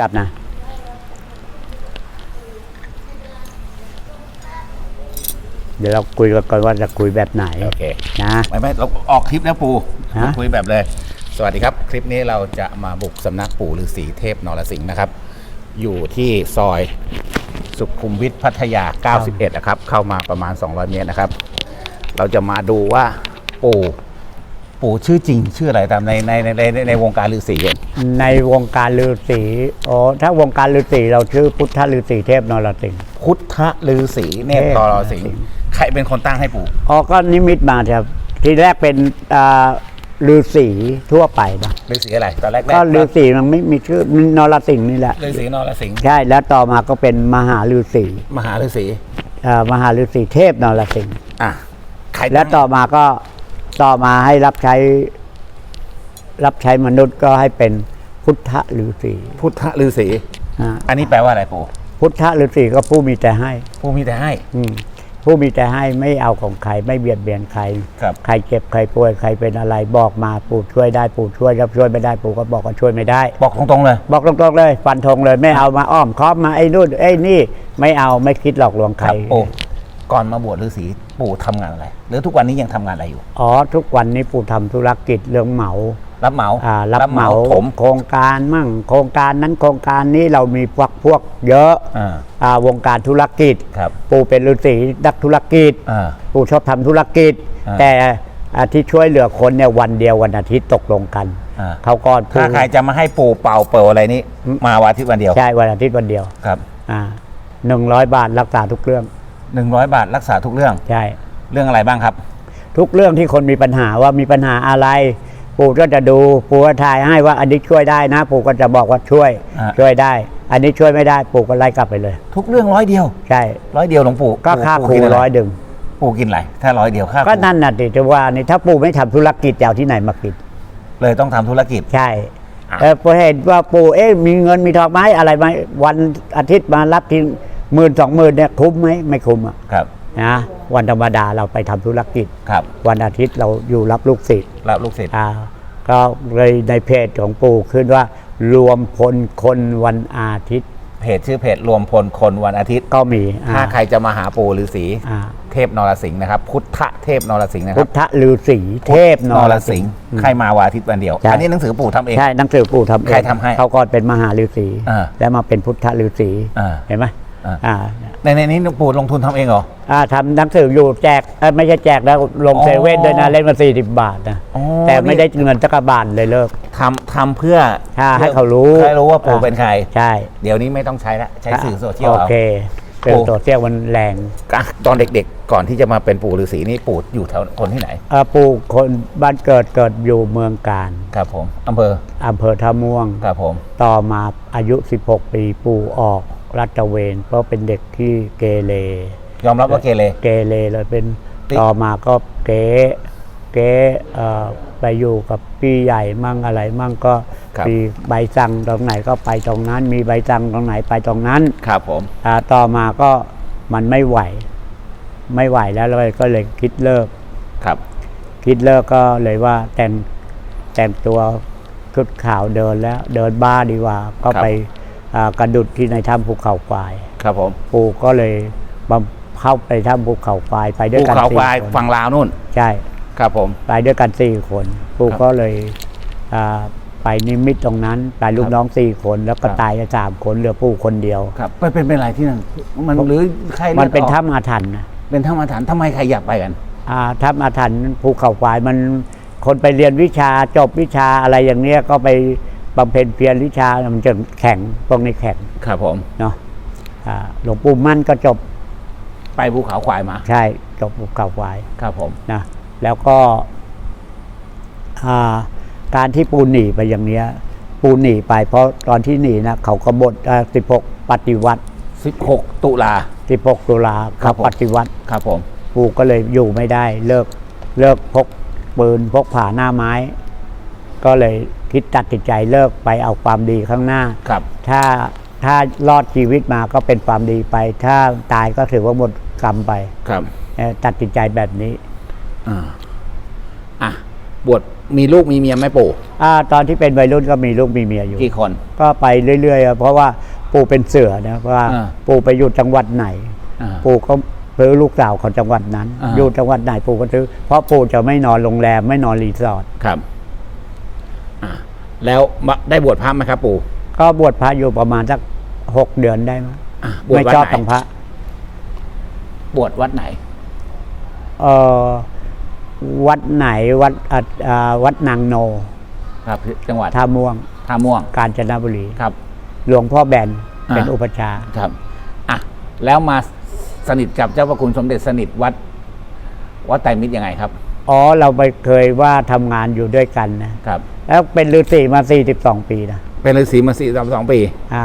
กลับนะเดี๋ยวเราคุยกันก่อนว่าจะคุยแบบไหนโอเคนะไม่ไม่เราออกคลิปแล้วปูฮะคุยแบบเลย สวัสดีครับ คลิปนี้เราจะมาบุกสำนักปู่ฤาษีเทพนรสิงห์นะครับ อยู่ที่ซอยสุขุมวิทพัทยา 91 นะครับ เข้ามาประมาณ 200 เมตรนะครับ เราจะมาดูว่าปู่ ปู่ชื่อจริงชื่ออะไรตามในในในในในในวงการฤาษีอะในวงการฤาษีอ๋อถ้าวงการฤาษีเราชื่อพุทธฤาษีเทพนรสิงห์ พุทธฤาษีเนตรนรสิงห์ใครเป็นคนตั้งให้ปู่ อ๋อก็นิมิตมาครับ ทีแรกเป็นอ่าฤาษีทั่วไปนะฤาษีอะไรตอนแรกๆก็ฤาษีมันไม่มีชื่อนรสิงห์นี่แหละ ฤาษีนรสิงห์ใช่แล้วต่อมาก็เป็นมหาฤาษีมหาฤาษีอ่ามหาฤาษีเทพนรสิงห์อะใครและตั้งต่อมาก็ ต่อมาให้รับใช้ รับใช้มนุษย์ก็ให้เป็นพุทธฤาษีพุทธฤาษีอ่าอันนี้แปลว่าอะไรปู่พุทธฤาษีก็ผู้มีแต่ให้ ผู้มีแต่ให้ อืมผู้มีแต่ให้ไม่เอาของใครไม่เบียดเบียนใคร ครับ ใครเจ็บใครป่วยใครเป็นอะไรบอกมาปู่ช่วยได้ปู่ช่วยรับช่วยไม่ได้ปู่ก็บอกว่าช่วยไม่ได้ บอกตรงๆเลย บอกตรงๆเลยฟันธงเลยไม่เอามาอ้อมค้อมมาไอ้นู่นไอ้นี่ ไม่เอาไม่คิดหลอกลวงใครปู่ก่อนมาบวชฤาษี ปู่ทำงานอะไร หรือทุกวันนี้ยังทำงานอะไรอยู่ อ๋อทุกวันนี้ปู่ทำธุรกิจเรื่องเหมารับเหมาอ่ารับเหมาถมโครงการมั่ง โครงการนั้นโครงการนี้เรามีพวกพวกเยอะอ่าอ่าวงการธุรกิจ ครับปู่เป็นฤาษีนักธุรกิจ อ่า ปู่ชอบทำธุรกิจ อ่าแต่อ่าที่ช่วยเหลือคนเนี่ยวันเดียววันอาทิตย์ตกลงกันอ่า เขาก็ถ้าใครจะมาให้ปู่เป่าเปิดอะไรนี้มาวันอาที่วันเดียวใช่วันอาทิตย์วันเดียวครับ อ่าหนึ่งร้อยบาทรักษาทุกเรื่อง หนึ่งร้อยบาทรักษาทุกเรื่อง ใช่ เรื่องอะไรบ้างครับ ทุกเรื่องที่คนมีปัญหาว่ามีปัญหาอะไร ปู่ก็จะดูปู่ก็ทายให้ว่าอันนี้ช่วยได้นะ ปู่ก็จะบอกว่าช่วยอ่า ช่วยได้ อันนี้ช่วยไม่ได้ปู่ก็ไล่กลับไปเลย ทุกเรื่องร้อยเดียวใช่ ร้อยเดียวหลวงปู่ก็ค่าครูปู่กินะไร้อยดึง ปู่กินอะไรถ้าร้อยเดียวค่าครูก็นั่นน่ะดิจะว่านี่ถ้าปู่ไม่ทำธุรกิจจะเอาที่ไหนมากิน เลยต้องทำธุรกิจ ใช่อะ เออพอเห็นว่าปู่เอ๊ะมีเงินมีทองไหมอะไรไหมวันอาทิตย์มารับที หมื่นสองหมื่นเนี่ยคุ้มไหมไม่คุ้มอะครับ นะวันธรรมดาเราไปทำธุรกิจ ครับ วันอาทิตย์เราอยู่รับลูกศิษย์รับลูกศิษย์ อ่าก็เลยในเพจของปู่ขึ้นว่า รวมพลคนวันอาทิตย์เพจชื่อเพจรวมพลคนวันอาทิตย์ ก็มีอ่ถ้าใครจะมาหาปู่ฤาษีอ่าเทพนรสิงห์นะครับ พุทธเทพนรสิงห์นะคพุรัทบธฤาษีเทพนนรรสิสิงงห์ห์ ใครมาวันอาทิตย์วันเดียว ใช่ อันนี้หนังสือปู่ทำเอง ใช่หนังสือปู่ทำเองใครทำให้เขาก่อนเป็นมหาฤาษีอ่าแล้วมาเป็นพุทธฤาษีอ่า เห็นไหม อ่าอ่าในในนี้ปู่ลงทุนทำเองเหรอ อ่าทำหนังสืออยู่แจกเอ้ยไม่ใช่แจกแล้วลงอ๋อเซเว่นด้วยนะเล่นมาสี่สิบบาทนะอ๋อแต่ไม่นี่ได้เงินสักกระบาทเลยเลิก ทำทำเพื่อถ้าให้เขารู้ ให้รู้ว่าปู่เป็นใคร ใช่เดี๋ยวนี้ไม่ต้องใช้ละใช้สื่อโซเชียลโอเอาเคสื่ปู่อโซเชียลมันแรงอะตอนเด็กๆ ก่อนที่จะมาเป็นปู่ฤาษีนี่ปู่อยู่แถวคนที่ไหนเอ่อปู่คนบ้านเกิดเกิดอยู่เมืองการครับผมอำเภออำเภอท่าม่วง ครับผม ต่อมาอายุ 16 ปีปู่ออก รัตระเวน เพราะเป็นเด็กที่เกเรยอมรับว่าเกเร เกเรเลยเป็นติ๊กต่อมาก็เก๋เก๋เอ่อไปอยู่กับพี่ใหญ่มั่งอะไรมั่งก็มีใบสั่งตรงไหนก็ไปตรงนั้น มีใบสั่งตรงไหนไปตรงนั้น ครับผม อ่าต่อมาก็มันไม่ไหว ไม่ไหวแล้วเราก็เลยคิดเลิก ครับ คิดเลิกก็เลยว่าแต่งแต่งตัวชุดขาวเดินแล้ว เดินบ้าดีกว่า ก็ไปอ่า กระดุดที่ในถ้ำภูเขาควาย ครับผมปู่ก็เลยบำเข้าไปถ้ำภูเขาควายไปด้วยภูกันเขาสี่ควายคนฝั่งลาวนู่น ใช่ ครับผม ไปด้วยกันสี่คน ปู่ครับก็เลยอ่าไปนิมิตตรงนั้นไปลูคกรับน้องสี่คน แล้วก็ครับ ตายไปสามคนเหลือปู่คนเดียว ครับไปเป็นเป็นอะไรที่นั่นมันหรือใครมันเป็นลือดออกถ้ำอาถรรพ์นะเป็นถ้ำอาถรรพ์ทำไมใครอยากไปกัน อ่าถ้ำอาถรรพ์ภูเขาควายมันคนไปเรียนวิชาจบวิชาอะไรอย่างเนี้ยก็ไป บำเพ็ญเพียรวิชามันจะแข็งพวกนี้แข็งครับผมเนาะอ่าหลวงปู่มั่นก็จบไปภูเขาควายมา ใช่จบภูเขาควายครับผมนะแล้วก็อ่าการที่ปูหนีไปอย่างเนี้ย ปูหนีไปเพราะตอนที่หนีนะเขากบฏสิบหกปฏิวัติ16ตุลาสิบหกตุลาครัเขาบผมปฏิวัติครับผมปูก็เลยอยู่ไม่ได้ เลิกเลิกพกปืนพกผ่าหน้าไม้ ก็เลยคิดตัดสินใจเลิกไปเอาความดีข้างหน้า ครับ ถ้าถ้ารอดชีวิตมาก็เป็นความดีไป ถ้าตายก็ถือว่าหมดกรรมไปครับเอ่อตัดสินใจแบบนี้อ่าอะบวชมีลูกมีเมียไหมปู่อ่าตอนที่เป็นวัยรุ่นก็มีลูกมีเมียอยู่ กี่คน ก็ไปเรื่อยๆอะเพราะว่าปู่เป็นเสือนะว่าอ่า ปู่ไปอยู่จังหวัดไหน อ่า ปู่ก็ซื้อลูกสาวของจังหวัดนั้น อ่า อยู่จังหวัดไหนปู่ก็ซื้อเพราะปู่จะไม่นอนโรงแรมไม่นอนรีสอร์ทครับอ่า แล้วมาได้บวชพระไหมครับปู่ก็บวชพระอยู่ประมาณสักหกเดือนได้มั้ยอะบวชไม่วัดชอบไหนตังพระ บวชวัดไหน เออวัดไหนวัดอะอ่าวัดนางโนครับจังหวัดท่าม่วง ท่าม่วงกาญจนบุรี ครับ หลวงพ่อแบนเป็นอ่า อุปชฌาย์ครับอะแล้วมาสนิทกับเจ้าพระคุณสมเด็จสนิทวัดวัดไตรมิตรยังไงครับ อ๋อเราไปเคยว่าทำงานอยู่ด้วยกันนะครับ แล้วเป็นฤาษีมา42ปีนะเป็นฤาษีมาสี่สามสองปีอ่า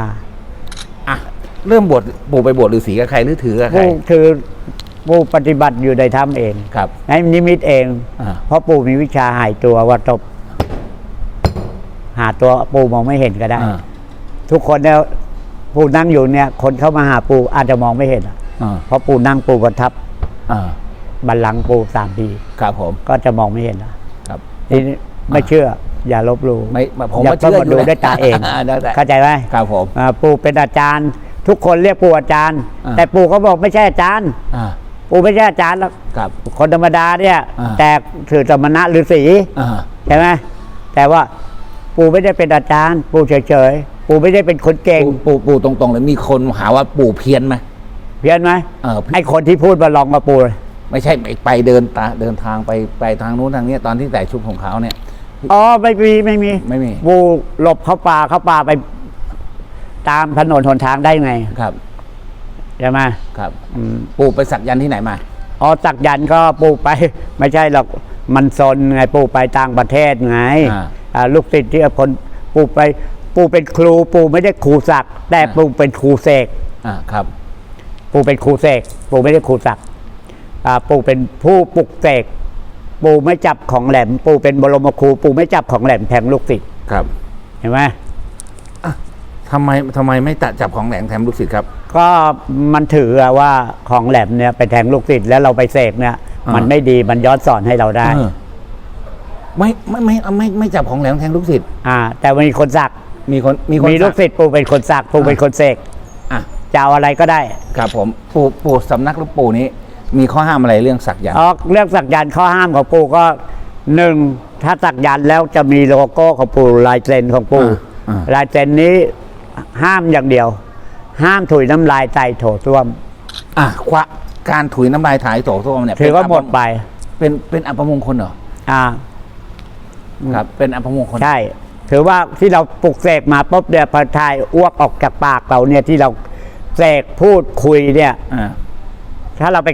อะเริ่มบวชปู่ไปบวชฤาษีกับใครหรือถือกับใคร ผู้คือผู้ปฏิบัติอยู่ในถ้ำเองครับให้นิมิตเอง อ่า เพราะปู่มีวิชาหายตัวว่าตบ หาตัวปู่มองไม่เห็นก็ได้ อ่าทุกคนเนี่ยปู่นั่งอยู่เนี่ย คนเข้ามาหาปู่อาจจะมองไม่เห็นอะอ่าเพราะปู่นั่งปู่ประทับ อ่า บัลลังก์ปู่สามทีครับผม ก็จะมองไม่เห็นอะครับทีนี้ไม่เชื่อ อย่าลบหลู่ไม่ผมอย่าว่าเชื่อต้องมาอยู่ดูแล้วด้วยตาเองได้ได้เข้าใจไหมครับผมอ่าปู่เป็นอาจารย์ ทุกคนเรียกปู่อาจารย์อ่าแต่ปู่ก็บอกไม่ใช่อาจารย์อ่าปู่ไม่ใช่อาจารย์หรอกครับคนธรรมดาเนี่ยอ่าแต่ถือสมณะฤาษีอ่าใช่ไหมแต่ว่าปู่ไม่ได้เป็นอาจารย์ ปู่เฉยๆปู่ไม่ได้เป็นคนเก่ง ปู่ปู่ปู่ตรงๆเลยมีคนหาว่าปู่เพี้ยนไหมเพี้ยนไหมเออไอ้คนที่พูดมาลองมาปู่เลย ไม่ใช่ไปไปเดินตาเดินทางไปไปทางนู้นทางนี้ตอนที่ใส่ชุดของเขาเนี่ย อ๋อไม่มีไม่มีไม่มีปู่หลบเข้าป่าเข้าป่าไป ตามถนนหนทางได้ไงครับใช่ไหมครับอืมปู่ไปสักยันต์ที่ไหนมาอ๋อสักยันต์ก็ปู่ไป ไม่ใช่หรอกมันซนไงปู่ไปต่างประเทศไงอ่า อ่าลูกศิษย์ที่คนปู่ไปปู่เป็นครูปู่ไม่ได้ครูศักดิ์แต่อ่าปู่เป็นครูเสกอ่าครับปู่เป็นครูเสกปู่ไม่ได้ครูศักดิ์อ่า ปู่เป็นผู้ปลุกเสกปู่ไม่จับของแหลม ปู่เป็นบรมครู ปู่ไม่จับของแหลมแทงลูกศิษย์ครับเห็นไหมทำไมทำไมไม่ตัดจับของแหลงแถมลูกศิษย์ครับ ก็มันถืออะว่าของแหลมเนี่ยไปแทงลูกศิษย์แล้วเราไปเสกเนี่ยอ่ามัมันไม่ดีมันย้อนสอนให้เราได้เออไม่ไม่ไม่ไม่ไม่จับของแหลงแทงลูกศิษย์อ่า แต่มีคนสักมีคนมีคนมีลูกสัศิษย์ปู่เป็นคนสักปู่เป็นคนเสกอะจะเอาอะไรก็ได้ ครับผมปู่ปู่สำนักหลูกปู่นี้ มีข้อห้ามอะไรเรื่องสักยันต์ อ๋อเรื่องสักยันต์ข้อห้ามของปู่ก็หนึ่งถ้าสักยันต์แล้วจะมีโลโก้ของปู่ลายเซ็นของปู่อ่า ลายเซ็นนี้ห้ามอย่างเดียว ห้ามถุยน้ำลายใส่โถส้วม อะควะการถุยน้ำลายถ่ายโถส้วมเนี่ยถือว่าหมดไป เป็นเป็นอัปมงคลเหรออ่าครับ เป็นอัปมงคล ใช่ ถือว่าที่เราปลุกเสกมาปุ๊บเนี่ยพอทายอ้วกออกจากปากเราเนี่ยที่เราเสกพูดคุยเนี่ย อ่า ถ้าเราไป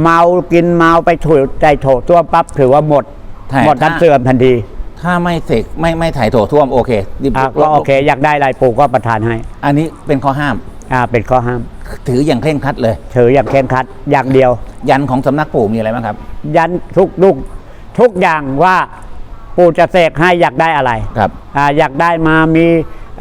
เมากินเมาไปถุยใจโถส้วมปั๊บถือว่าหมด ใช่หมดน้ำถ้า เสื่อมทันทีถ้าไม่เสกไม่ไม่ถ่ายโถส้วมโอเคดิบอะก็โอเค อยากได้อะไรปู่ก็ประทานให้อันนี้เป็นข้อห้าม อ่าเป็นข้อห้าม ถืออย่างเคร่งครัดเลย ถืออย่างเคร่งครัดอย่างเดียว ยันของสำนักปู่มีอะไรบ้างครับ ยันทุกลูกทุกอย่างว่าปู่จะเสกให้อยากได้อะไรครับ อ่าอยากได้มามี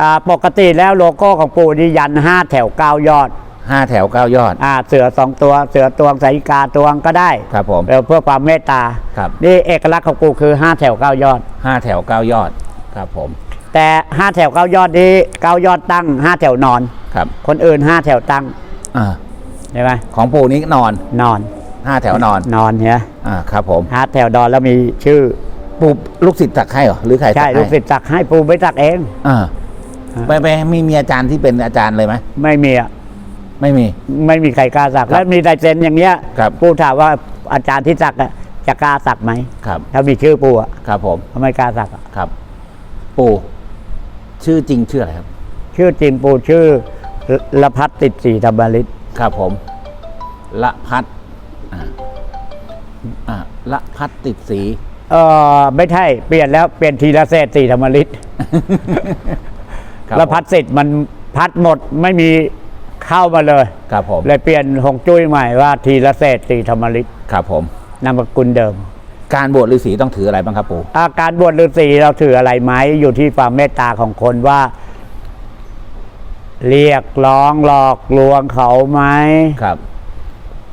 อ่าปกติแล้วโลโก้ของปู่นี่ยันห้าแถวเก้ายอด ห้าแถวเก้ายอด อ่าเสือสองตัวเสือตวงสายิกาตวงก็ได้ครับผมเออเพื่อความเมตตาครับ นี่เอกลักษณ์ของปู่คือห้าแถวเก้ายอด ห้าแถวเก้ายอดครับผม แต่ห้าแถวเก้ายอดนี้เก้ายอดตั้งห้าแถวนอน ครับคนอื่นห้าแถวตั้งอ่าใช่ไหมของปู่นี้นอนนอนห้าแถวนอนนอนเนี่ยอ่าครับผมห้าแถวนอนแล้วมีชื่อปู่ลูกศิษย์ตักให้เหรอหรือใครใช่ตักให้ลูกศิษย์จักให้ปู่ไม่จักเองอ่าไปไปมีมีอาจารย์ที่เป็นอาจารย์เลยไหมไม่มีอะ ไม่มี ไม่มีใครกล้าสักแล้วมีลายเซ็นอย่างเงี้ยครับปู่ถามว่าอาจารย์ที่สักอะจะกล้าสักไหมครับถ้ามีชื่อปู่อะครับผมเขาไม่กล้าสักอะครับ ปู่ชื่อจริงชื่ออะไรครับ ชื่อจริงปู่ชื่อละพัฒติดสีธรรมฤทธิ์ครับผมละพัดอ่าอ่าละพัดติดสีเออไม่ใช่เปลี่ยนแล้วเปลี่ยนทีละเศษสีธรรมฤทธิ์ครับละพัดสิทธิ์มันพัดหมดไม่มี เข้ามาเลย ครับผม เลยเปลี่ยนหงจุ้ยใหม่ว่าทีละเศษสีธรรมฤทธิ์ครับผม นามสกุลเดิม การบวชฤาษีต้องถืออะไรบ้างครับปู่ อาการบวชฤาษีเราถืออะไรไหมอยู่ที่ความเมตตาของคนว่า เรียกร้องหลอกลวงเขาไหม ครับ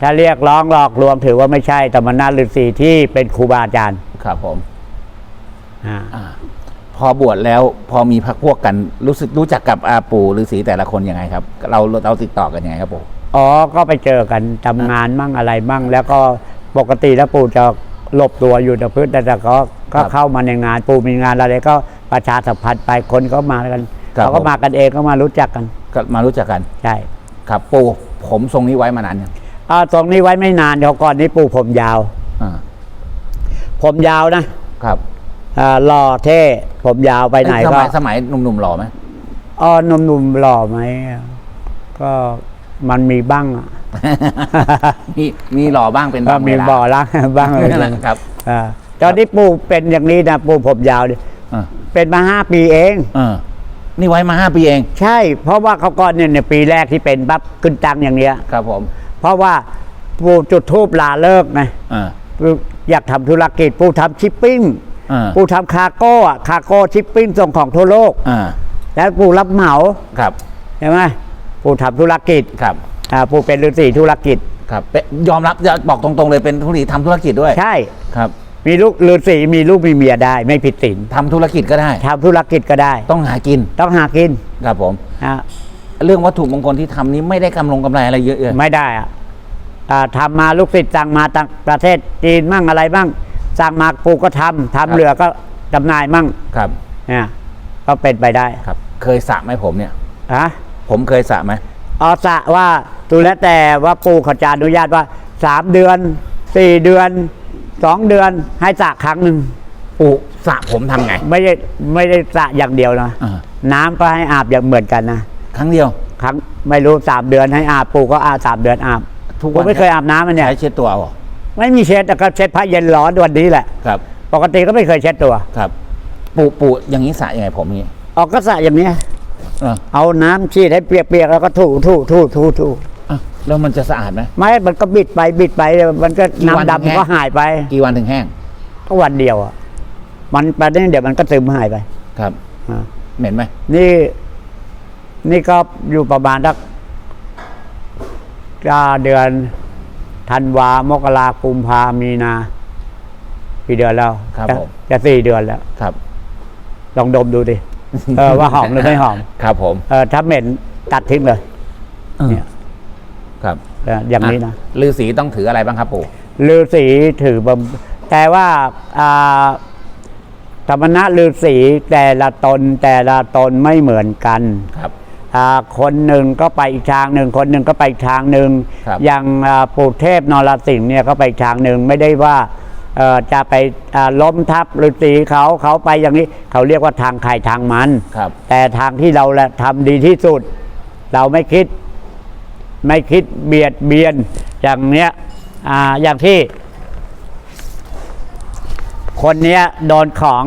ถ้าเรียกร้องหลอกลวงถือว่าไม่ใช่แต่มันน่าฤาษีที่เป็นครูบาอาจารย์ ครับผม อ่า อ่า พอบวชแล้วพอมีพักพวกกันรู้สึกรู้จักกับอาปู่ฤาษีแต่ละคนยังไงครับ เราเราติดต่อกันยังไงครับปู่อ๋อก็ไปเจอกันทำงานมั่งอะไรมั่ง แล้วก็ปกติแล้วปู่จะหลบตัวอยู่แต่พื้นแต่แต่ก็ก็เข้ามาในงานปู่มีงานอะไรก็ประชาสัมพันธ์ไปคนก็มากันเขาก็มากันเองก็มารู้จักกันก็มารู้จักกันใช่ครับปู่ผมทรงนี้ไว้มานานยังอ่าตรงนี้ไว้ไม่นานเดี๋ยวก่อนนี้ปู่ผมยาวอ่าผมยาวนะครับอ่าหล่อเท่ ผมยาวไปไหนสก็มัยสมัยหนุ่มๆหล่อไหมอ๋อหนุ่มๆหล่อไหมก็มันมีบ้างอะมีมีหล่อบ้างเป็นก็บางเวมีลาบ่อละบ้างเลยครับ อ่าตอนที่ปู่เป็นอย่างนี้นะปู่ผมยาวดิอ่าเป็นมาห้าปีเอง เออ นี่ไว้มาห้าปีเอง ใช่ เพราะว่าเขาก่อนเนี่ยเนี่ยปีแรกที่เป็นปั๊บขึ้นตังอย่างเนี้ย ครับผมเพราะว่าปู่จุดทูบลาเลิกไงอ่าปู่อยากทำธุรกิจปู่ทำชิปปิ้ง อ่าปู่ทำคาร์โก้อะคาร์โก้ชิปปิ้งส่งของทั่วโลก อ่าแล้วปู่รับเหมาครับใช่ไหมปู่ทำธุรกิจครับอ่าปู่เป็นฤาษีธุรกิจ ครับเป็นยอมรับจะบอกตรงๆเลยเป็นธุรกิจทำธุรกิจด้วยใช่ ครับมีลูกฤาษีมีลูกมีเมียได้ ไม่ผิดศีลทำธุรกิจก็ได้ ทำธุรกิจก็ได้ ต้องหากินต้องหากินครับผม อ่าเรื่องวัตถุมงคลที่ทำนี้ไม่ได้กำลงกำไรอะไรเยอะเลยไม่ได้อะอ่าทำมาลูกศิษย์สั่งมาต่างประเทศจีนมั่งอะไรมั่ง สั่งมาปูก็ทำทำเหลือก็จำหน่ายมั่งครับเนี่ยก็เป็นไปได้ครับ เคยสระไหมผมเนี่ย อะผมเคยสระไหมเอาสะว่าดูแล้วแต่ว่าปูเขาจะอนุญาตว่าสามเดือนสี่เดือนสองเดือนให้สระครั้งหนึ่งปู่สระผมทำไงไม่ได้ไม่ได้สระอย่างเดียวนะอ่าน้ำก็ให้อาบอย่างเหมือนกันนะครั้งเดียว ครั้งไม่รู้สามเดือนให้อาบปูก็อาบสามเดือนอาบทุกผวัมนไม่เคยอาบน้ำมันเนี่ย ใช้เช็ดตัวเอาเหรอ ไม่มีเช็ดแต่ก็เช็ดผ้าเย็นร้อนวันนี้แหละ ครับ ปกติก็ไม่เคยเช็ดตัว ครับ ปู่ปู่อย่างนี้สระยังไงผมอย่างนี้ออกก็สระอย่างเนี้ยเออเอาน้ำฉีดให้เปียกๆแล้วก็ถูถูถูถูถูอะแล้วมันจะสะอาดไหม ไม่มันก็บิดไปบิดไปมันก็กี่วันน้ำถึงแห้ดำงก็หายไปกี่วันถึงแห้ง ก็วันเดียวอะมันไปได้เดี๋ยวมันก็ซึมหายไปครับ อ่าเหม็นไหมนี่ นี่ก็อยู่ประมาณสักก็เดือน ธันวามกรากุมภามีนากี่เดือนแล้วครับจะผม จะสี่เดือนแล้ว ครับ ลองดมดูดิ เออว่าหอมหรือไม่หอม ครับผมเออถ้าเหม็นตัดทิ้งเลย เนี่ย ครับเอออย่างนี้นะฤาษีต้องถืออะไรบ้างครับปู่ฤาษีถือบำแต่ว่าอ่าธรรมณะฤาษีแต่ละตนแต่ละตนไม่เหมือนกัน ครับอ่า คนหนึ่งก็ไปอีกทางหนึ่งคนหนึ่งก็ไปอีกทางหนึ่งครับอย่างอ่าปู่เทพนรสิงห์เนี่ยก็ไปอีกทางหนึ่งไม่ได้ว่าเอ่อจะไปอ่าล้มทับฤาษีเขาเขาไปอย่างนี้เขาเรียกว่าทางใครทางมัน ครับ แต่ทางที่เราแหละทำดีที่สุด เราไม่คิด ไม่คิดเบียดเบียนอย่างเนี้ยอ่าอย่างที่ คนเนี้ยโดนของ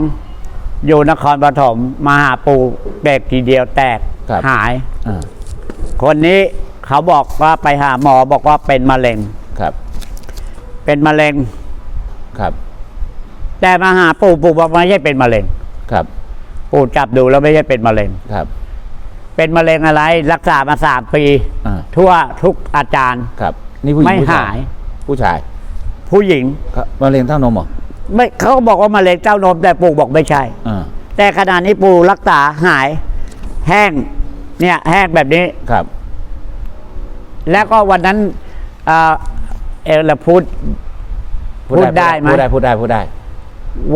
อยู่นครปฐมมาหาปู่เด็กทีเดียวแตก ครับหาย อ่าคนนี้เขาบอกว่าไปหาหมอบอกว่าเป็นมะเร็ง ครับเป็นมะเร็ง ครับแต่มาหาปู่ปู่บอกไม่ใช่เป็นมะเร็ง ครับปู่จับดูแล้วไม่ใช่เป็นมะเร็ง ครับเป็นมะเร็งอะไร รักษามาสามปี อ่าทั่วทุกอาจารย์ ครับ นี่ผู้หญิงไม่ผู้ชหายผู้ชายผู้หญิง ครับมะเร็งเต้านมเหรอไม่เขาก็บอกว่ามะเร็งเต้านมแต่ปู่บอกไม่ใช่ อ่าแต่ขณะนี้ปู่รักษาหาย แห้ง เนี่ยแห้งแบบนี้ ครับ แล้วก็วันนั้นเอ่อเออละพูด พูดได้ไหม พูดได้พูดได้พูดได้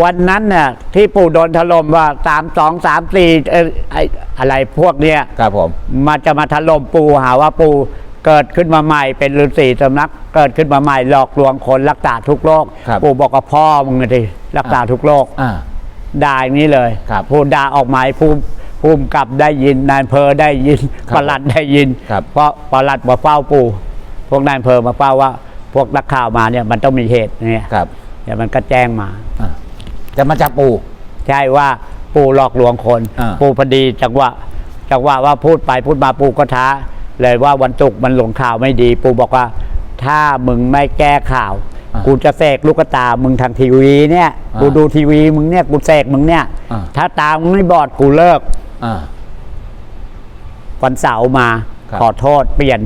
วันนั้นน่ะที่ปู่โดนถล่มว่าสามสองสามสี่เอ่อไอ้อะไรพวกเนี้ยครับผม มาจะมาถล่มปู่หาว่าปู่เกิดขึ้นมาใหม่เป็นฤาษีสำนัก เกิดขึ้นมาใหม่หลอกลวงคนรักษาทุกโรคครับ ปู่บอกว่าพ่อมึงน่ะทีรักษาทุกโรค อ่า ด่าอย่างนี้เลยครับ พูดด่าออกหมายภูมิ ภูมิกับได้ยินนายอำเพอได้ยินครับประหลัดได้ยิน ครับเพราะประหลัดมาเฝ้าปู่ พวกนายอำเพอมาเฝ้าว่า พวกนักข่าวมาเนี่ยมันต้องมีเหตุเนี่ยครับ เดี๋ยวมันก็แจ้งมา อ่าจะมาจับปู ใช่ว่าปู่หลอกลวงคน อ่า ปู่พอดีจังหวะจังหวะว่าพูดไปพูดมาปู่ก็ท้า เลยว่าวันศุกร์มันหลงข่าวไม่ดี ปู่บอกว่า ถ้ามึงไม่แก้ข่าว อ่ากูจะเสกลูกตามึงทางทีวีเนี่ย อ่ากูดูทีวีมึงเนี่ยกูเสกมึงเนี่ย อ่า ถ้าตามึงไม่บอดกูเลิก อ่า วันเสาร์มา ครับ ขอโทษเปลี่ยน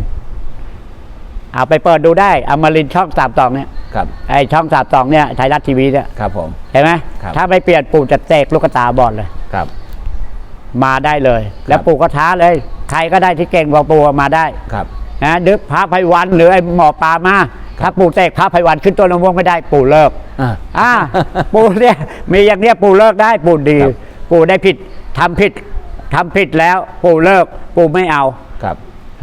เอาไปเปิดดูได้อมรินทร์ช่องสามสองเนี่ยครับ ไอช่องสามสองเนี่ยไทยรัฐทีวีเนี่ยครับผม เห็นไหมครับ ถ้าไม่เปลี่ยนปู่จะเตกลูกตาบอดเลย ครับ มาได้เลย แล้วปู่ก็ท้าเลย ใครก็ได้ที่เก่งกว่าปู่มาได้ ครับ นะดึกพระไพวันหรือไอ้หมอปลามาถ้าปู่เตกพระไพวันขึ้นต้นมะม่วงไม่ได้ปู่เลิกอ่า อ่า ปู่เนี่ยมีอย่างเนี้ยปู่เลิกได้ปู่ดี ครับปู่ได้ผิดทำผิด ทำผิดแล้วปู่เลิกปู่ไม่เอาครับ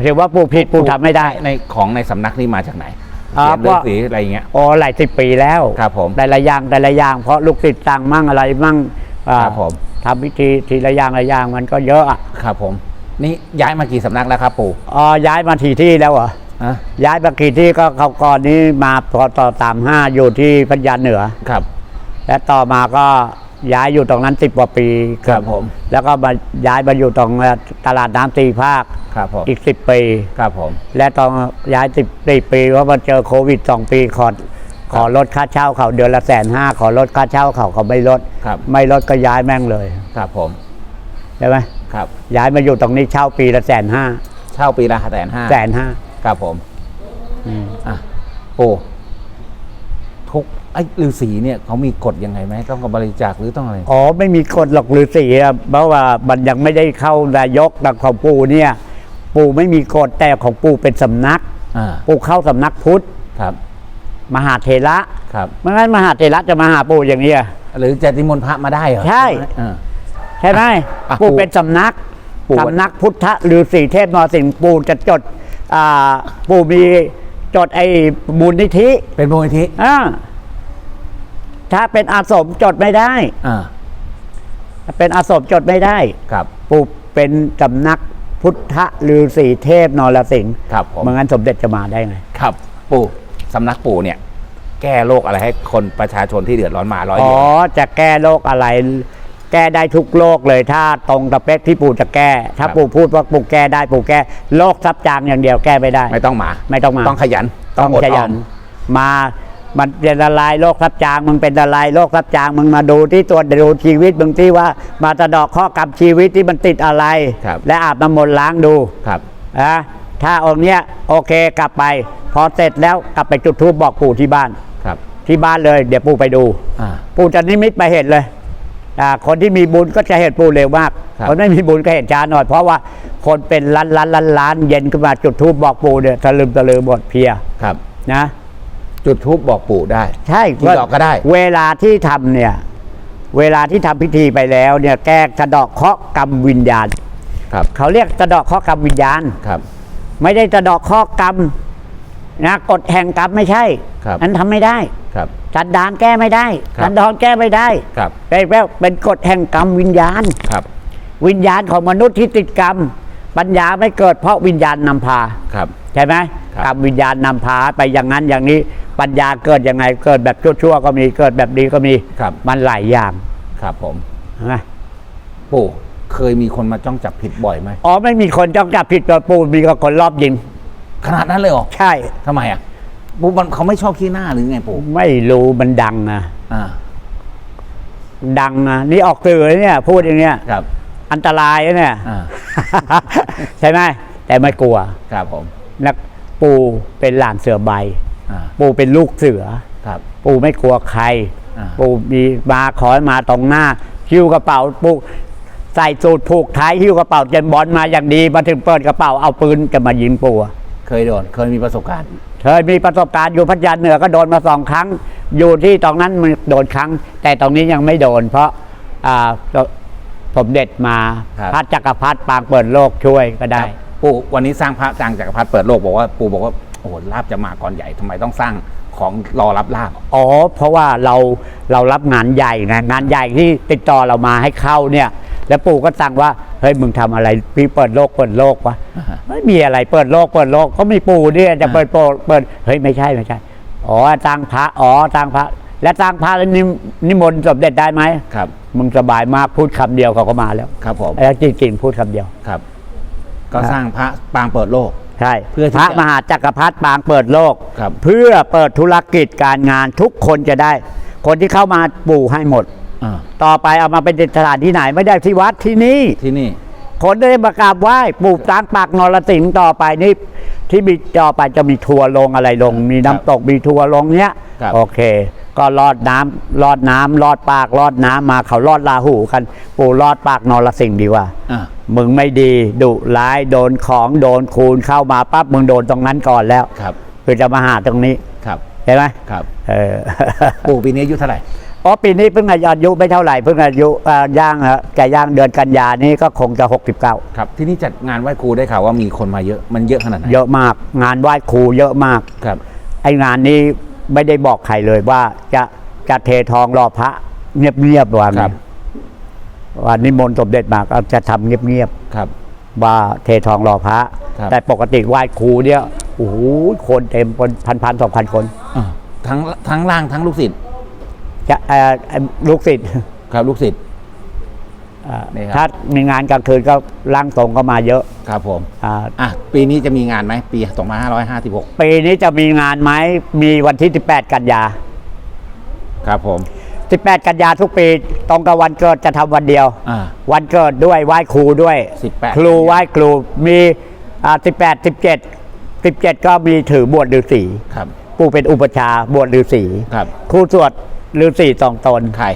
ถือว่าปู่ผิดปู่ทำไม่ได้ ในของในสำนักนี้มาจากไหนอ่าเขียนเรื่องก็ สีอะไรอย่างเงี้ยโอ้หลายสิบปีแล้วครับผมแต่ละอย่างแต่ละอย่างเพราะลูกศิษย์สั่งมั่งอะไรมั่งอ่าครับผม ทำพิธีทีละอย่างละอย่างมันก็เยอะอะครับผม นี่ย้ายมากี่สำนักแล้วครับปู่อ๋อย้ายมาทีที่แล้วเหรออะย้ายมากี่ที่ก็เขาก่อนนี้มาพอต่อสามห้าอยู่ที่พัทยาเหนือ ครับ และต่อมาก็ ย้ายอยู่ตรงนั้นสิบกว่าปีครับผม แล้วก็มาย้ายมาอยู่ตรงตลาดน้ำตีภาคครับผมอีกสิบปีครับผม และตอนย้ายสิบสี่ปีเพราะมาเจอโควิดสองปีขอขอลดค่าเช่าเขาเดือนละแสนห้าขอลดค่าเช่าเขาเขาไม่ลดครับไม่ลดก็ย้ายแม่งเลย ครับผมใช่ไหมครับ ย้ายมาอยู่ตรงนี้เช่าปีละแสนห้าเช่าปีละแสนห้าแสนห้าครับผมอะปู่ทุก ไอ้ฤาษีเนี่ยเขามีกฎยังไงไหมต้องกับบริจาคหรือต้องอะไรอ๋อไม่มีกฎหรอกฤาษีอะเพราะว่ามันยังไม่ได้เข้านายกแต่ของปู่เนี่ย ปู่ไม่มีกฎแต่ของปู่เป็นสำนัก อ่าปู่เข้าสำนักพุทธครับมหาเทระครับ ไม่งั้นมหาเทระจะมาหาปู่อย่างนี้อะหรือจะนิมนต์พระมาได้เหรอใช่ อ่า ใช่ไหมอะปู่ปู่เป็นสำนักปู่ สำนักพุทธฤาษีเทพนรสิงห์ปู่จะจดอ่าปู่มีจดไอ้บุญนิธิเป็นมูลนิธิ อ่า ถ้าเป็นอาสมจดไม่ได้ อ่าถ้าเป็นอาสมจดไม่ได้ครับ ปู่เป็นสำนักพุทธฤาษีเทพนรสิงห์ครับผมไมันงั้นสมเด็จจะมาได้ไง ครับปู่สำนักปู่เนี่ย แก้โรคอะไรให้คนประชาชนที่เดือดร้อนมาร้อยอ๋เดีอ ยวจะแก้โรคอะไร แก้ได้ทุกโรคเลย ถ้าตรงตะเป๊กที่ปู่จะแก้ ถ้าปู่พูดว่าปู่แก้ได้ปู่แก้โรคซับจางอย่างเดียวแก้ไม่ได้ ไม่ต้องมา ไม่ต้องมา ต้องขยันต้องอดขอยัอมนมา มันเป็นอะไรโรคซับจางมึงเป็นอะไรโรคซับจางมึงมาดูที่ตัวดูชีวิตมึงที่ว่ามาตะดอกข้อกรรมชีวิตที่มันติดอะไร ครับ และอาบน้ำมนต์ล้างดูครับ นะถ้าองค์เนี้ยโอเคกลับไป พอเสร็จแล้วกลับไปจุดธูปบอกปู่ที่บ้าน ครับ ที่บ้านเลย เดี๋ยวปู่ไปดู อ่า ปู่จะนิมิตไปเห็นเลยอ่าคนที่มีบุญก็จะเห็นปู่เร็วมากครับ คนไม่มีบุญก็เห็นช้าหน่อย เพราะว่าคนเป็นล้านล้านล้านล้านเย็นขึ้นมาจุดธูปบอกปู่เนี่ยทะลึมตะลือหมดเพลียครับ นะ จุดทูบบอกปู่ได้ ใช่กี่ดอกก็ได้ เวลาที่ทำเนี่ย เวลาที่ทำพิธีไปแล้วเนี่ยแก้สะเดาะเคราะห์กรรมวิญญาณครับ เขาเรียกสะเดาะเคราะห์กรรมวิญญาณ ครับ ไม่ได้สะเดาะเคราะห์กรรมนะกฎแห่งกรรมไม่ใช่ครับนั้นทำไม่ได้ครับ สันดานแก้ไม่ได้ครับสันดานแก้ไม่ได้ครับ เป็นแล้วเป็นกฎแห่งกรรมวิญญาณ ครับ วิญญาณของมนุษย์ที่ติดกรรม ปัญญาไม่เกิดเพราะวิญญาณนำพา ครับ ใช่ไหมครับ กรรมวิญญาณนำพาไปอย่างนั้นอย่างนี้ปัญญาเกิดยังไงเกิดแบบชั่วๆก็มีเกิดแบบดีก็มีครับ มันหลายอย่างครับผมนะปู่เคยมีคนมาจ้องจับผิดบ่อยไหมอ๋อไม่มีคนจ้องจับผิดตัวปูมีก็คนรอบยิงขนาดนั้นเลยเหรอใช่ ทำไมอะปู่มันเขาไม่ชอบขี้หน้าหรือไงปู่ไม่รู้มันดังนะอ่าดังนะนี่ออกสื่อเลยเนี่ย พูดอย่างเนี้ยครับอันตรายนะเนี่ย อ่า ใช่ไหมแต่ไม่กลัวครับผม นักปูเป็นหลานเสือใบอ่า ปูเป็นลูกเสือครับ ปูไม่กลัวใครอ่าปูมีมาขอให้มาตรงหน้าหิ้วกระเป๋าปูใส่สูตรผูกท้ายหิ้วกระเป๋าเจนบอลมาอย่างดีมาถึงเปิดกระเป๋าเอาปืนจะมายิงปูอะเคยโดนเคยมีประสบการณ์ เคยมีประสบการณ์อยู่พัทยาเหนือก็โดนมาสองครั้ง อยู่ที่ตรงนั้นมันโดนครั้ง แต่ตรงนี้ยังไม่โดน เพราะอ่าสมเด็จมาครับพระจักรพรรดิปางเปิดโลกช่วยก็ได้ครับปู่วันนี้สร้างพระจางจักรพรรดิเปิดโลกบอกว่า ปู่บอกว่า โอ้โหลาบจะมาก่อนใหญ่ทำไมต้องสร้างของรอรับลาบ อ๋อ เพราะว่าเราเรารับงานใหญ่นะงานใหญ่ที่ติดต่อเรามาให้เข้าเนี่ย แล้วปู่ก็สั่งว่าเฮ้ยมึงทำอะไรพี่เปิดโลกเปิดโลกวะอ่าฮะ ไม่มีอะไรเปิดโลกเปิดโลกก็มีปู่เนี่ยจะอ่าเปิดโปรเปิดเฮ้ยไม่ใช่ไม่ใช่อ๋อตั้งพระอ๋อตั้งพระ และตั้งพระแล้วนิมนิมนต์สมเด็จได้ไหมครับ มึงสบายมากพูดคำเดียวเขาก็มาแล้วครับผมแล้วจริงๆพูดคำเดียว ครับ ก็สร้างพระปางเปิดโลก ใช่เพื่อที่พระจะมหาจักรพรรดิปางเปิดโลก ครับ เพื่อเปิดธุรกิจการงานทุกคนจะได้ คนที่เข้ามาปู่ให้หมด อ่าต่อไปเอามาเป็นสถานที่ไหนไม่ได้ที่วัดที่นี่ ที่นี่ คนได้มากราบไหว้ปู่ตางปากนรสิงห์ต่อไปนี่ที่มีจอไปจะมีทัวร์ลงอะไรลง มีน้ำตกมีทัวร์ลงเนี้ยครับ โอเค ก็ลอดน้ำลอดน้ำลอดปากลอดน้ำมาเขาลอดลาหูกัน ปู่ลอดปากนรสิงห์ดีกว่า อ่ามึงไม่ดีดุร้ายโดนของโดนคูณเข้ามาปั๊บมึงโดนตรงนั้นก่อนแล้ว ครับ คือจะมาหาตรงนี้ ครับ เห็นไหมครับ เออ ปู่ปีนี้อายุเท่าไหร่ อ๋อปีนี้เพิ่งอายุไม่เท่าไหร่เพิ่งอายุอ่าย่างฮะจะย่างเดือนกันยานี้ก็คงจะ 69 ครับ ที่นี่จัดงานไหว้ครูได้ข่าวว่ามีคนมาเยอะมันเยอะขนาดไหนเยอะมากงานไหว้ครูเยอะมากครับ ไอ้งานนี้ไม่ได้บอกใครเลยว่าจะจะเททองรอพระเงียบๆว่าคไงรับว่านิมนต์สมเด็จมาก็จะทำเงียบครับๆว่าเททองรอพระครับแต่ปกติไหว้ครูเนี่ยโอ้โหคนเต็มคนพันพันสองพันคนอ่าทั้งทั้งล่างทั้งลูกศิษย์ จะเอ่อเอ่อลูกศิษย์ครับลูกศิษย์ เอ่อนี่ครับ ถ้ามีงานกลางคืนก็ร่างทรงก็มาเยอะครับผมอ่าอะปีนี้จะมีงานไหมปี 2556 ปีนี้จะมีงานไหมมีวันที่ 18 กันยา ครับผม 18 กันยาทุกปีตรงกับวันเกิดจะทำวันเดียว อ่า วันเกิดด้วยไหว้ครูด้วย 18 ครูไหว้ครูมีอ่า18 17 17 ก็มีถือบวชฤาษีครับ ปู่เป็นอุปชฌาย์บวชฤาษีครับ ครูสวด ฤาษีสองตนใคร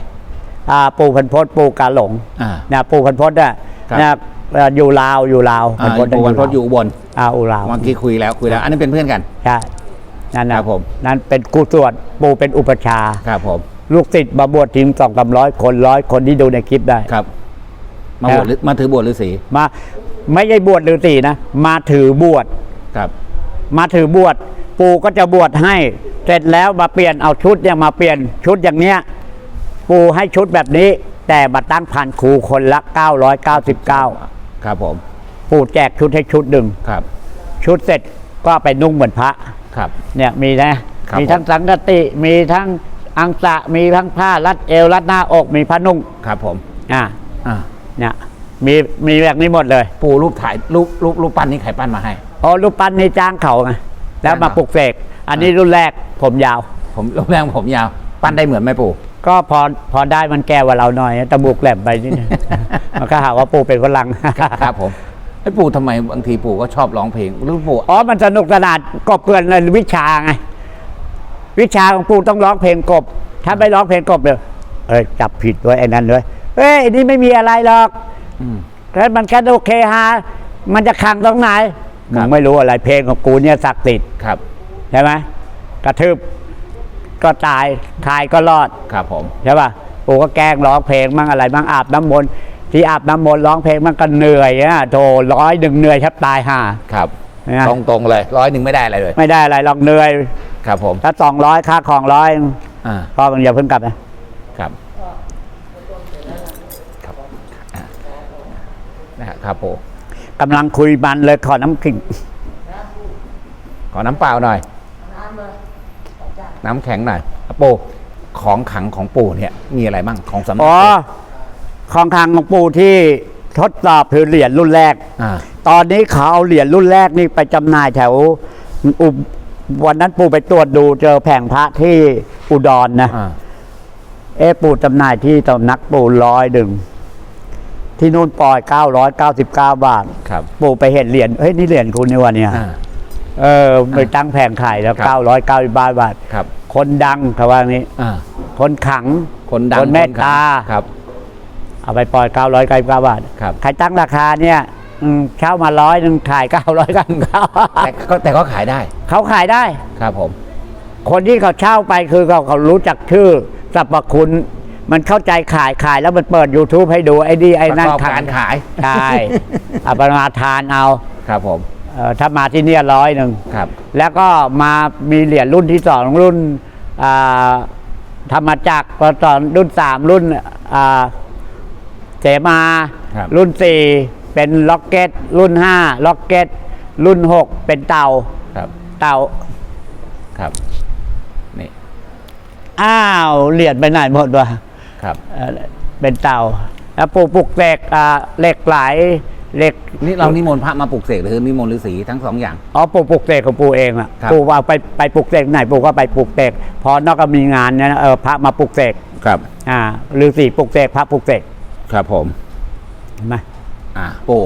อ่าปู่พันพศปู่กาหลงอ่า นะปู่พันพศเนี่ยครับ นะเอ่ออยู่ลาวอยู่ลาวอ่าพันพศปู่วันพศอยู่อุบลอ่าอุลาวเมื่อกี้คุยแล้วคุยแล้ว อันนี้เป็นเพื่อนกัน ใช่นั่นนะครับผม นั่นเป็นครูสวดปู่เป็นอุปชฌาย์ครับผมลูกศิษย์มาบวชทีมสองสามร้อยคนร้อยคนที่ดูในคลิปได้ ครับ มาบวชหรือมาถือบวชฤาษีมาไม่ใช่บวชฤาษีนะ มาถือบวช ครับ มาถือบวชปู่ก็จะบวชให้ เสร็จแล้วมาเปลี่ยนเอาชุดเนี่ยมาเปลี่ยนชุดอย่างเนี้ยปู่ให้ชุดแบบนี้ แต่มาตั้งพันครูคนละ 999 ครับผมปู่แจกชุดให้ชุดหนึ่งครับชุดเสร็จก็ไปนุ่งเหมือนพระ ครับ เนี่ยมีนะ ครับมีทั้งสังกติ มีทั้งอังสะ มีทั้งผ้ารัดเอวรัดหน้าอก มีผ้านุ่ง ครับผมอ่าอ่าเนี่ยมีมีแบบนี้หมดเลย ปู่รูปถ่ายรูปรูปรูปปั้นนี้ใครปั้นมาให้ อ๋อรูปปั้นนี่จ้างเขาไงแล้วมาจ้างเขาปลุกเสก อันนี้รุ่นแรกผมยาว ผมรูปแรงผมยาว ปั้นได้เหมือนไหมปู่ ก็พอพอได้มันแก้กว่าเราหน่อยตะบุกแหลมไปนิดนึง มันก็หาว่าปู่เป็นฝรั่ง ครับผมไอ้ปู่ทำไมบางทีปู่ก็ชอบร้องเพลงหรือปู่อ๋อ มันสนุกสนานกบเกลื่อนในวิชาไง วิชาของปู่ต้องร้องเพลงกบ ถ้าไม่ร้องเพลงกบเลยเอ้ยจับผิดด้วยไอ้นั่นเลยเอ้ยไอ้นี่ไม่มีอะไรหรอกอืม แล้วมันแค่โอเคฮามันจะขังตรงไหนครัมึบงไม่รู้อะไรเพลงของกูเนี่ยศักดิ์สิทธิ์ ครับ ใช่ไหมกระทืบก็ตายคายก็รอดครับผมใช่ป่ะปู่ก็แกล้งร้องเพลงมั่งอะไรมั่งอาบน้ำมนต์ที่อาบน้ำมนต์ร้องเพลงมันก็เหนื่อยอะโถร้อยหนึ่งเหนื่อยแทบตายห่าครับเนี่ยตรงตรงๆเลยร้อยหนึ่งไม่ได้อะไรเลย ไม่ได้อะไรหรอกเหนื่อยครับผมถ้าสองร้อยค่าของร้อยอ่าพ่อมึงอย่าเพิ่งกลับนะครับครับอ่านะครับปู่กำลังคุยมันเลยขอน้ำขิงขอน้ำเปล่าหน่อย น้ำแข็งหน่อยอะปู่ของขลังของปู่เนี่ยมีอะไรบ้างของสำนักอ๋อของทางของปู่ที่ทดสอบคือเหรียญรุ่นแรกอ่าตอนนี้เขาเอาเหรียญรุ่นแรกนี่ไปจำหน่ายแถวอุบวันนั้นปู่ไปตรวจดูเจอแผงพระที่อุดรนะอ่าเอะปู่จำหน่ายที่ตำนักปู่ร้อยหนึ่งที่นู่นปล่อยเก้าร้อยเก้าสิบเก้าบาทครับปู่ไปเห็นเหรียญเฮ้ยนี่เหรียญคุณนี่วะเนี่ยอ่า เออไปตั้งแผงขายแล้วครับเก้าร้อยเก้าสิบาทบาท ครับ คนดังเขาว่างี้อ่า คนขัง คนดังคนเมตตา ครับ เอาไปปล่อยเก้าร้อยเก้าสิบเก้าบาทครับใครตั้งราคาเนี่ยอืมเช่ามาร้อยหนึ่งขายเก้าร้อยเก้าสิบเก้าแต่ก็แต่ก็ขายได้ เขาขายได้ ครับผม คนที่เขาเช่าไปคือเขาเขารู้จักชื่อสรรพคุณมันเข้าใจขายขายแล้วมันเปิด YouTube ให้ดูไอ้ดีไอ้นั่นประกอบการขายใช่เอาไปมาทานเอา ครับผม เออถ้ามาที่เนี่ยร้อยหนึ่ง ครับแล้วก็มามีเหรียญรุ่นที่สองรุ่นอ่าธรรมจักรตอนรุ่นสามรุ่นอ่าเสมา ครับ รุ่นสี่เป็นล็อกเก็ต รุ่นห้าล็อกเก็ต รุ่นหกเป็นเต่าครับเต่า ครับนี่อ้าวเหรียญไปไหนหมดวะครับ เอ่อเป็นเต่าแล้วปลูกปลูกเหล็กอ่าเหล็กไหล เหล็กนี่เรานิมนต์พระมาปลุกเสกหรือนิมนต์ฤาษีทั้งสองอย่าง อ๋อปลูกปลูกเสกของปูเองอะครับ ปูว่าไปไปปลูกเสกไหนปูก็ไปปลูกเสกพอนอกก็มีงานเนี่ยนะเออพระมาปลูกเสกครับอ่าฤาษีปลูกเสกพระปลูกเสกครับผมเห็นไหมอ่าปู่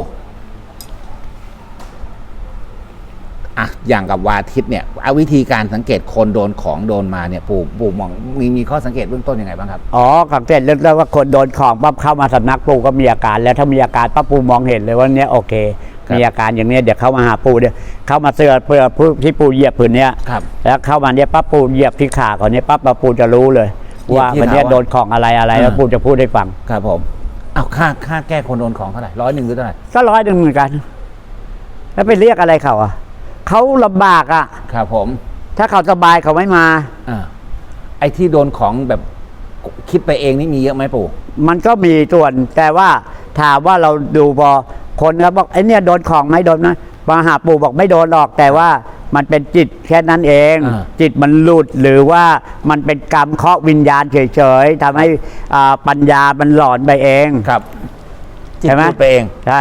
อะอย่างกับวาทิตเนี่ยเอาวิธีการสังเกตคนโดนของโดนมาเนี่ยปู่ปู่มองมีมีข้อสังเกตเบื้องต้นยังไงบ้างครับอ๋อสังเกตเรื่องว่าคนโดนของปั๊บเข้ามาสำนักปู่ก็มีอาการ แล้วถ้ามีอาการปั๊บปู่มองเห็นเลยว่าเนี้ยโอเคครับมีอาการอย่างเนี้ยเดี๋ยวเข้ามาหาปู่เดี๋ยวเข้ามาเสื้อเพื่อผู้ที่ปู่เหยียบผืนเนี้ยครับแล้วเข้ามาเนี่ยปั๊บปู่เหยียบที่ขาเขาเนี่ยปั๊บปู่จะรู้เลยเหยียบว่าที่วันเนี้ยขาโดนของอะไรอะไรอ่าแล้วปู่จะพูดให้ฟังครับผมอ้าวค่าค่าแก้คนโดนของเท่าไหร่ร้อยหนึ่งหรือเท่าไหร่ก็ร้อยหนึ่งเหมือนกัน แล้วไปเรียกอะไรเขาอะ เขาลำบากอะ ครับผมถ้าเขาสบายเขาไม่มา อ่าไอ้ที่โดนของแบบคิดไปเองนี่มีเยอะไหมปู่ มันก็มีส่วนแต่ว่าถามว่าเราดูพอคนก็บอกไอ้เนี่ยโดนของไหมโดนนะมาหาปู่บอกไม่โดนหรอกแต่ว่ามันเป็นจิตแค่นั้นเอง อ่า จิตมันหลุดหรือว่ามันเป็นกรรมเคราะห์วิญญาณเฉยๆทำให้อ่าปัญญามันหลอนไปเอง ครับจิตใช่ไหม พูดไปเอง ใช่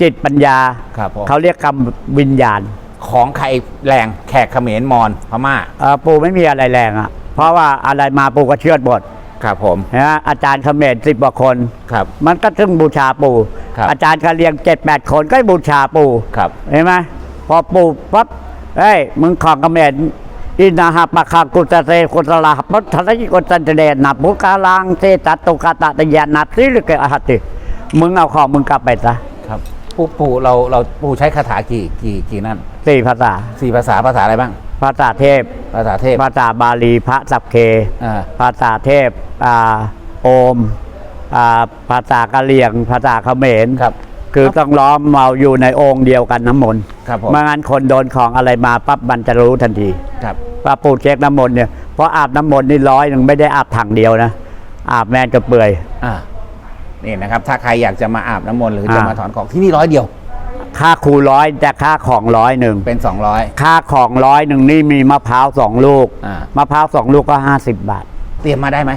จิตปัญญาครับผมเขาเรียกกรรมวิญญาณ ของใครแรงแขกเขมรมอญพม่าเอ่อปู่ไม่มีอะไรแรงอะ เพราะว่าอะไรมาปู่ก็เชื่อดหมดครับผมนะอาจารย์เขมรสิบกว่าคน ครับ มันก็ถึงบูชาปู่ครับ อาจารย์กะเลียงเจ็ดแปดคนก็บูชาปู่ครับ เห็นไหมพอปู่ปั๊บเฮ้ยมึงของเขมรอินาหาปะคากุตเตกุตลาพัทธะยิกุตันเดนับบุกาลังเตตัตตุกาตะตะยานัตสิลเกอหัตติมึงเอาของมึงกลับไปซะ ครับ ปู่ปู่เราเราปู่ใช้คาถากี่กี่กี่นั่นสี่ภาษาสี่ภาษาภาษาอะไรบ้าง ภาษาเทพ ภาษาเทพภาษาบาลีพระสัพเค อ่า ภาษาเทพอ่าโอมอ่าภาษากะเหรี่ยง ภาษาเขมรครับ คือต้องล้อมเมาอยู่ในองค์เดียวกันน้ำมนต์ครับผม ไม่งั้นคนโดนของอะไรมาปั๊บมันจะรู้ทันที ครับว่าปูเช็คน้ำมนต์เนี่ยเพราะอาบน้ำมนต์นี่ร้อยหนึ่งไม่ได้อาบถังเดียวนะ อาบแม่นจะเปื่อย อ่า นี่นะครับถ้าใครอยากจะมาอาบน้ำมนต์หรือจะอ่ามมาถอนของที่นี่ร้อยเดียว ค่าครูร้อยแต่ค่าของร้อยหนึ่งเป็น 200 ค่าของร้อยหนึ่งนี่มีมะพร้าวสองลูกอ่ามะพร้าวสองลูกก็ห้าสิบบาท เตรียมมาได้ไหม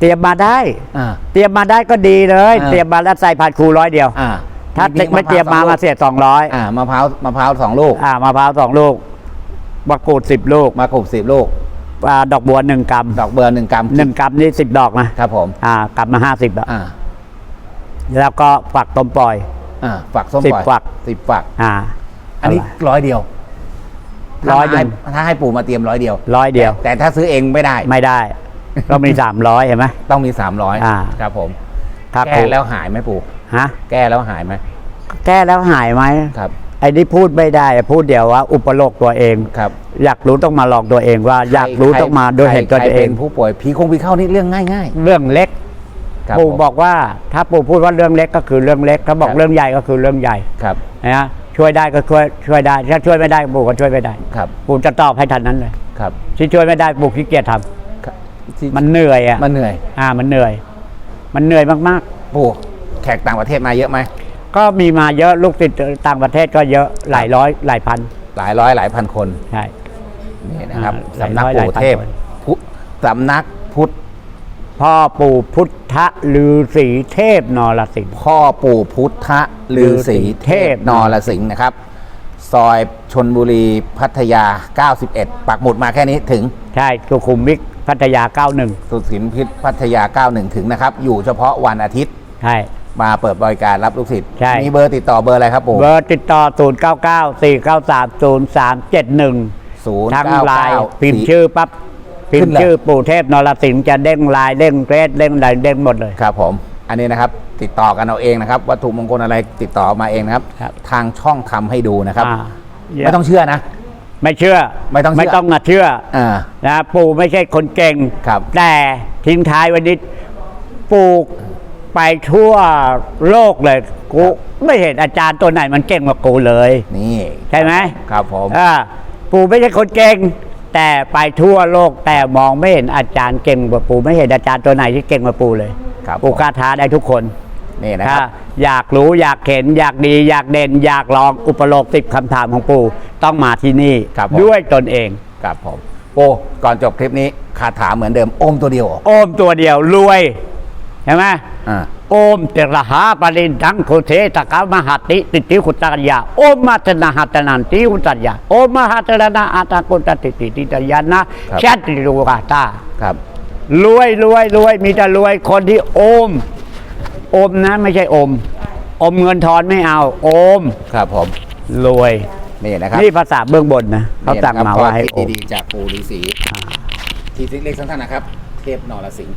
เตรียมมาได้ อ่า เตรียมมาได้ก็ดีเลย อ่า เตรียมมาแล้วใส่ผัดครูร้อยเดียว อ่าถ้าไม่เตรียมมามาเสียสองร้อยอ่ามะพร้าวมะพร้าวสองลูกอ่ามะพร้าวสองลูกมะกรูดสิบลูกมะกรูดสิบลูก อ่าดอกบัวหนึ่งกรัมดอกเบอร์หนึ่งกรัมหนึ่งกรัมนี่สิบดอกนะครับผมอ่ากรัมมาห้าสิบอะอ่า แล้วก็ฝักต้มปล่อย อ่าฝักส้มสิบปล่อยฝัก สิบฝัก อ่า อันนี้ร้อยเดียวร้อยถ้าหนึ่ให้งถ้าให้ปู่มาเตรียมร้อยเดียว ร้อยเดียว แต่แต่ถ้าซื้อเองไม่ได้ ไม่ได้ก็มีสามร้อยเห็นไหม ต้องมีสามร้อยอ่า ครับผมค่าคแก้รูแล้วหายไหมปู่ ฮะ แก้แล้วหายไหมแก้แล้วหายไหม ครับ ไอ้นี่พูดไม่ได้พูดเดี๋ยวว่า อุปโลกตัวเอง ครับอยากรู้ต้องมาลองตัวเองว่า อยากรู้ใคต้องมาโดยเห็นตัวใครเอเป็ง นผู้ป่วยผีคงผีเข้านี่เรื่องง่ายง่ายเรื่องเล็กๆ ครับปู่ผมบอกว่าถ้าปู่พูดว่าเรื่องเล็กก็คือเรื่องเล็กถ้าบอกครับ เรื่องใหญ่ก็คือเรื่องใหญ่ครับนะช่วยได้ก็ช่วยช่วยได้ถ้าช่วยไม่ได้ปู่ก็ช่วยไม่ได้ครับปู่จะตอบให้ทันนั้นเลยครับที่ช่วยไม่ได้ปู่ขี้เกียจทำครับที่มันเหนื่อยอะมันเหนื่อยอ่ามันเหนื่อย มันเหนื่อยมากปู่แขกต่างประเทศมาเยอะไหมๆ ก็มีมาเยอะลูกศิษย์ต่างประเทศก็เยอะหลายร้อยหลายพันหลายร้อยหลายพันคนใช่ นี่นะครับอ่าสำนักหลายร้อยปู่หลายพันเทพคน พุสำนักพุทธ พ่อปู่พุทธลือศรีเทพนรสิงห์ พ่อปู่พุทธลือศรีเทพนรสิงห์นะครับ ซอยชนบุรีพัทยา 91 ปักหมุดมาแค่นี้ถึง ใช่สุขุมวิทพัทยา 91 สุขิมพิษพัทยา 91 ถึงนะครับ อยู่เฉพาะวันอาทิตย์ใช่ มาเปิดบริการรับลูกศิษย์ใช่ มีเบอร์ติดต่อเบอร์อะไรครับปู่เบอร์ติดต่อ 0 9 9 4 9 3 0 3 7 1ศูนย์ทางเก้าไลน์เก้าพิมพ์สี่ชื่อปั๊บ พิขึ้มนพ์เลยชื่อปู่เทพนรสิงห์จะเด้งไลน์เด้งเกรดเด้งอะไรเด้งหมดเลย ครับผม อันนี้นะครับติดต่อกันเอาเองนะครับ วัตถุมงคลอะไรติดต่อมาเองนะครับ ครับทางช่องทำให้ดูนะครับ อ่า ไม่ต้องเชื่อนะ ไม่เชื่อไม่ต้องเชื่อ ไม่ต้องมาเชื่ออ่า นะปู่ไม่ใช่คนเก่งครับ แต่ทิ้งท้ายไวันนี้ปู่ไปทั่วโลกเลยกูไม่เห็นอาจารย์ตัวไหนมันเก่งกว่ากูเลย นี่ใช่ไหม ครับผม อ่าปู่ไม่ใช่คนเก่ง แต่ไปทั่วโลกแต่มองไม่เห็นอาจารย์เก่งกว่าปู่ไม่เห็นอาจารย์ตัวไหนที่เก่งกว่าปู่เลยครับปู่ผมกล้าท้าได้ทุกคนนี่นะคถ้ารับ อยากรู้อยากเห็นอยากดี อยากเด่น อยากลองอุปโลกสิบคำถามของปู่ต้องมาที่นี่ครับผมด้วยตนเองครับผมโอ้ก่อนจบคลิปนี้คาถาเหมือนเดิม โอมตัวเดียวเหรอโอมตัวเดียวรวย ช่ไหมโอมเตระหาปรินทังโคเทตกามหัติติติขุตัญญาโอมมาตนาหัตนันติขุตัญญาโอมมหัตนาอาตากุตติติติตัญญานะชัดรูกาตาครับรวยรวยรวยมีแต่รวยคนที่โอม โอมนะไม่ใช่อม อมเงินทอนไม่เอา โอม ครับผมรวยนี่นะครับนี่ภาษาเบื้องบนนะเขาสั่งมาว่าให้ดีๆจากปู่ฤาษีทีเล็กสั้นๆนะครับ เทพนรสิงห์